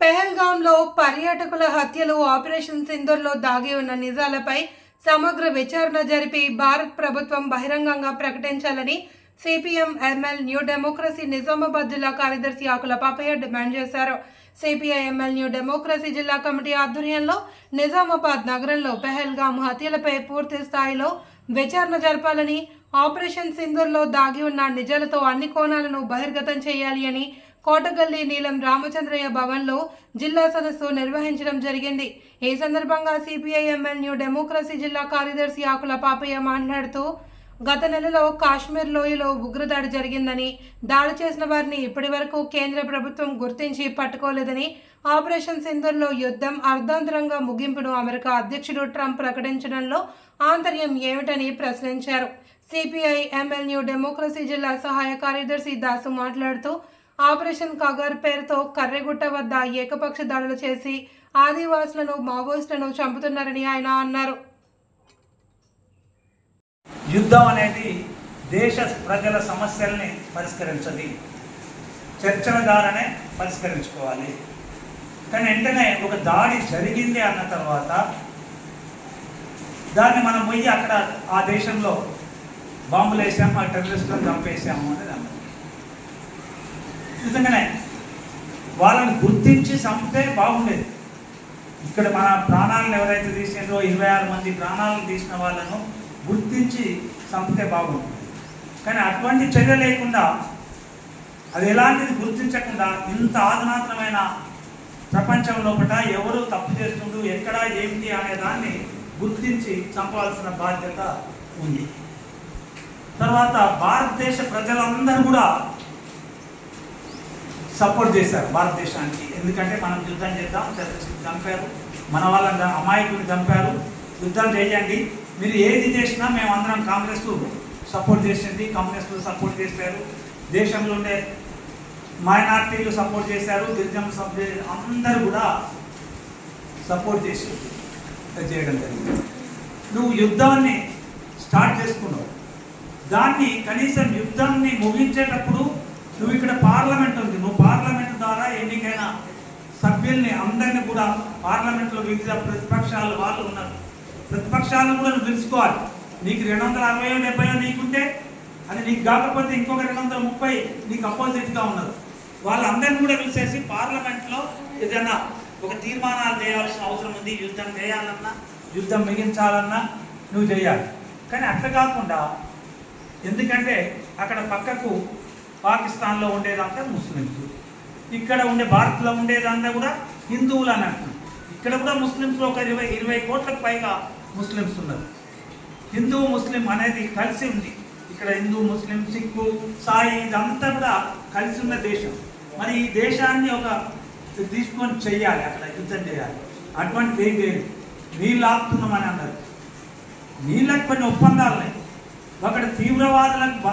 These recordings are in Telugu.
పెహల్గాంలో పర్యాటకుల హత్యలు ఆపరేషన్ సింధూర్లో దాగి ఉన్న నిజాలపై సమగ్ర విచారణ జరిపి భారత్ ప్రభుత్వం బహిరంగంగా ప్రకటించాలని CPM ML New Democracy Nizamabad జిల్లా కార్యదర్శి ఆకుల పాపయ్య డిమాండ్ చేశారు. సిపిఐ ఎంఎల్ న్యూ డెమోక్రసీ జిల్లా కమిటీ ఆధ్వర్యంలో నిజామాబాద్ నగరంలో పెహల్గాం హత్యలపై పూర్తి స్థాయిలో విచారణ జరపాలని ఆపరేషన్ సింధూర్లో దాగి ఉన్న నిజాలతో అన్ని కోణాలను బహిర్గతం చేయాలి అని కోటగల్లి నీలం రామచంద్రయ్య భవన్లో జిల్లా సదస్సు నిర్వహించడం జరిగింది. ఈ సందర్భంగా సిపిఐ ఎంఎల్ న్యూ డెమోక్రసీ జిల్లా కార్యదర్శి ఆకుల పాపయ్య మాట్లాడుతూ గత నెలలో కాశ్మీర్ లోయలో ఉగ్రదాడి జరిగిందని దాడి చేసిన వారిని ఇప్పటి వరకు కేంద్ర ప్రభుత్వం గుర్తించి పట్టుకోలేదని ఆపరేషన్ సింధూర్లో యుద్ధం అర్ధాంతరంగా ముగింపును అమెరికా అధ్యక్షుడు ట్రంప్ ప్రకటించడంలో ఆంతర్యం ఏమిటని ప్రశ్నించారు. సిపిఐ ఎంఎల్ న్యూ డెమోక్రసీ జిల్లా సహాయ కార్యదర్శి దాసు మాట్లాడుతూ ఆపరేషన్ కగర్ పేరుతో కర్రెగుట్ట వద్ద ఏకపక్ష దాడులు చేసి ఆదివాసులను మావోయిస్టులను చంపుతున్నారని ఆయన అన్నారు. యుద్ధం అనేది దేశ ప్రజల సమస్యల్ని పరిష్కరించది. చర్చల ద్వారానే పరిష్కరించుకోవాలి. కానీ వెంటనే ఒక దాడి జరిగింది అన్న తర్వాత దాన్ని మనం పోయి అక్కడ ఆ దేశంలో బాంబులు వేసాము ఆ టెర్రరిస్టులను చంపేసాము అనేది అన్నది. నిజంగానే. వాళ్ళని గుర్తించి చంపితే బాగుండేది. ఇక్కడ మన ప్రాణాలను ఎవరైతే తీసినారో ఇరవై ఆరు మంది ప్రాణాలను తీసిన వాళ్ళను గుర్తించి చంపితే బాగుంటుంది కానీ అటువంటి చర్య లేకుండా అది ఎలాంటిది గుర్తించకుండా ఇంత ఆధునాతనమైన ప్రపంచం లోపల ఎవరు తప్పు చేస్తుండ్రు ఎక్కడ ఏమిటి అనే దాన్ని గుర్తించి చంపాల్సిన బాధ్యత ఉంది. తర్వాత భారతదేశ ప్రజలందరూ కూడా సపోర్ట్ చేశారు భారతదేశానికి. ఎందుకంటే మనం యుద్ధం చేద్దాం టెర్రరిస్టులు చంపారు మన వాళ్ళని అమాయకుని చంపారు. యుద్ధం చేయండి. మీరు ఏది చేసినా మేము అందరం కాంగ్రెస్ సపోర్ట్ చేసింది కమ్యూనిస్టులు సపోర్ట్ చేశారు. దేశంలో ఉండే మైనార్టీలు సపోర్ట్ చేశారు గిరిజన సపోర్ట్ అందరూ కూడా సపోర్ట్ చేసి చేయడం జరిగింది. నువ్వు యుద్ధాన్ని స్టార్ట్ చేసుకున్నావు. దాన్ని కనీసం యుద్ధాన్ని ముగించేటప్పుడు నువ్వు ఇక్కడ పార్లమెంట్ ఉంది నువ్వు పార్లమెంట్ ద్వారా ఎన్నికైన సభ్యుల్ని అందరినీ కూడా పార్లమెంట్లో వివిధ ప్రతిపక్షాలు వాళ్ళు ఉన్నారు. ప్రతిపక్షాలను కూడా నువ్వు తెలుసుకోవాలి. నీకు రెండు వందల అరవై డెబ్బై నీకుంటే అది నీకు కాకపోతే ఇంకొక రెండు వందల ముప్పై నీకు అపోజిట్గా ఉన్నారు వాళ్ళందరినీ కూడా పిలిచేసి పార్లమెంట్లో ఏదైనా ఒక తీర్మానాలు చేయాల్సిన అవసరం ఉంది యుద్ధం చేయాలన్నా యుద్ధం మిగించాలన్నా నువ్వు చేయాలి. కానీ అట్లా కాకుండా ఎందుకంటే అక్కడ పక్కకు పాకిస్తాన్లో ఉండేదంతా ముస్లిమ్స్ ఇక్కడ ఉండే భారత్లో ఉండేదంతా కూడా హిందువులు అని అంటున్నారు ఇక్కడ కూడా ముస్లిమ్స్లో ఒక ఇరవై ఇరవై కోట్లకు పైగా ముస్లిమ్స్ ఉన్నారు. హిందూ ముస్లిం అనేది కలిసి ఉంది. ఇక్కడ హిందూ ముస్లిం సిక్కు సాయి ఇదంతా కూడా కలిసి ఉన్న దేశం. మరి ఈ దేశాన్ని ఒక తీసుకొని చెయ్యాలి అక్కడ యుద్ధం చేయాలి. అటువంటిది ఏం లేదు. నీళ్ళు ఆపుతున్నామని అన్నారు. నీళ్ళకి కొన్ని ఒప్పందాలు ఉన్నాయి. అక్కడ తీవ్రవాదులకు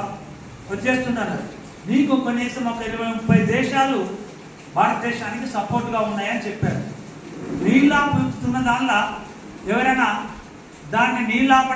వచ్చేస్తున్నారు నీకు కనీసం ఒక ఇరవై ముప్పై దేశాలు భారతదేశానికి సపోర్ట్గా ఉన్నాయని చెప్పారు. నీళ్ళు ఆపుతున్న దానిలో ఎవరైనా దాన్ని నీళ్ళు ఆపడం